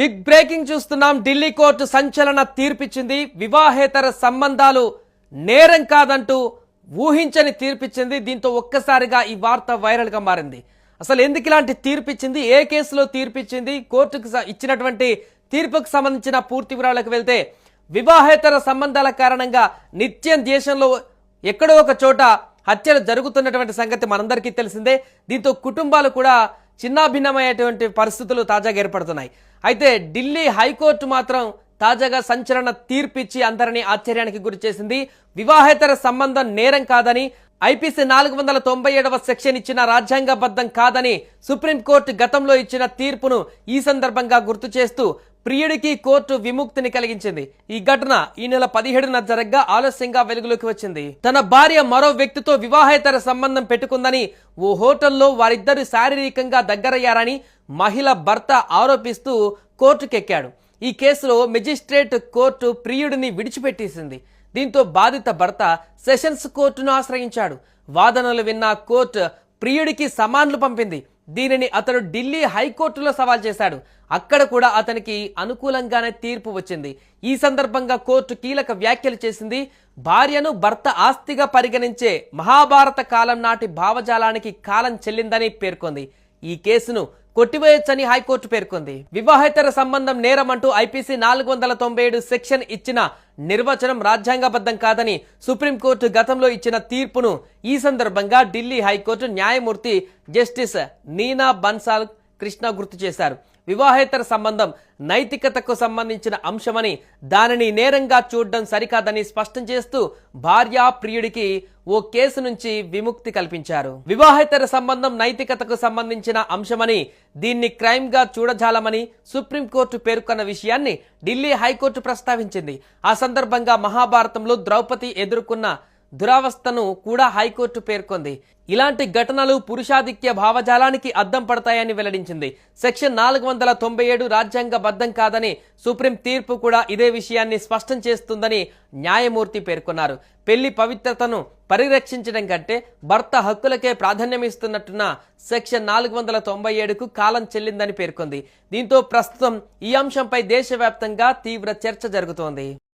Big breaking చూస్తున్నాం. Delhi court సంచలన తీర్పిచ్చింది. వివాహేతర సంబంధాలు నేరం కాదంటూ ఊహించని తీర్పిచ్చింది. దీంతో ఒక్కసారిగా ఈ వార్త వైరల్గా మారింది. అసలు ఎందుకు ఇలాంటి తీర్పిచ్చింది? ఏ కేసులో తీర్పిచ్చింది? కోర్టుకు ఇచ్చినటువంటి తీర్పుకు సంబంధించిన పూర్తి వివరాలకు వెళ్తే వివాహేతర సంబంధాల కారణంగా నిత్యం దేశంలో ఎక్కడో ఒక చోట హత్యలు జరుగుతున్నటువంటి సంగతి మనందరికీ తెలిసిందే. దీంతో కుటుంబాలు కూడా చిన్నాభిన్నమయ్యేటువంటి పరిస్థితులు తాజాగా ఏర్పడుతున్నాయి. అయితే ఢిల్లీ హైకోర్టు మాత్రం తాజాగా సంచలన తీర్పిచ్చి అందరినీ ఆశ్చర్యానికి గురి చేసింది. వివాహేతర సంబంధం నేరం కాదని ఐపీసీ నాలుగు వందల తొంభై ఏడవ సెక్షన్ ఇచ్చిన రాజ్యాంగబద్ధం కాదని సుప్రీంకోర్టు గతంలో ఇచ్చిన తీర్పును ఈ సందర్భంగా గుర్తు చేస్తూ ప్రియుడికి కోర్టు విముక్తిని కలిగించింది. ఈ ఘటన ఈ నెల పదిహేడున జరగ్గా ఆలస్యంగా వెలుగులోకి వచ్చింది. తన భార్య మరో వ్యక్తితో వివాహేతర సంబంధం పెట్టుకుందని ఓ హోటల్లో వారిద్దరు శారీరకంగా దగ్గరయ్యారని మహిళ భర్త ఆరోపిస్తూ కోర్టుకెక్కాడు. ఈ కేసులో మెజిస్ట్రేట్ కోర్టు ప్రియుడిని విడిచిపెట్టేసింది. దీంతో బాధిత భర్త సెషన్స్ కోర్టును ఆశ్రయించాడు. వాదనలు విన్న కోర్టు ప్రియుడికి సమాన్లు పంపింది. దీనిని అతను ఢిల్లీ హైకోర్టులో సవాల్ చేశాడు. అక్కడ కూడా అతనికి అనుకూలంగానే తీర్పు వచ్చింది. ఈ సందర్భంగా కోర్టు కీలక వ్యాఖ్యలు చేసింది భార్యను భర్త ఆస్తిగా పరిగణించే మహాభారత కాలం నాటి భావజాలానికి కాలం చెల్లిందని పేర్కొంది. ఈ కేసును కొట్టివేయొచ్చని హైకోర్టు పేర్కొంది. వివాహేతర సంబంధం నేరం అంటూ ఐపీసీ నాలుగు వందల తొంభై ఏడు సెక్షన్ ఇచ్చిన నిర్వచనం రాజ్యాంగబద్ధం కాదని సుప్రీంకోర్టు గతంలో ఇచ్చిన తీర్పును ఈ సందర్భంగా ఢిల్లీ హైకోర్టు న్యాయమూర్తి జస్టిస్ నీనా బన్సాల్ కృష్ణ గుర్తు చేశారు. వివాహేతర సంబంధం నైతికతకు సంబంధించిన అంశమని దానిని నేరంగా చూడడం సరికాదని స్పష్టం చేస్తూ భార్య ప్రియుడికి ఓ కేసు నుంచి విముక్తి కల్పించారు. వివాహేతర సంబంధం నైతికతకు సంబంధించిన అంశమని దీన్ని క్రైమ్గా చూడజాలమని సుప్రీంకోర్టు పేర్కొన్న విషయాన్ని ఢిల్లీ హైకోర్టు ప్రస్తావించింది. ఆ సందర్భంగా మహాభారతంలో ద్రౌపది ఎదుర్కొన్న దురావస్థను కూడా హైకోర్టు పేర్కొంది. ఇలాంటి ఘటనలు పురుషాధిక్య భావజాలానికి అద్దం పడతాయని వెల్లడించింది. సెక్షన్ నాలుగు వందల తొంభై ఏడు రాజ్యాంగబద్ధం కాదని సుప్రీం తీర్పు కూడా ఇదే విషయాన్ని స్పష్టం చేస్తుందని న్యాయమూర్తి పేర్కొన్నారు. పెళ్ళి పవిత్రతను పరిరక్షించడం కంటే భర్త హక్కులకే ప్రాధాన్యమిస్తున్నట్టున్న సెక్షన్ నాలుగు వందల తొంభై ఏడుకు కాలం చెల్లిందని పేర్కొంది. దీంతో ప్రస్తుతం ఈ అంశంపై దేశవ్యాప్తంగా తీవ్ర చర్చ జరుగుతోంది.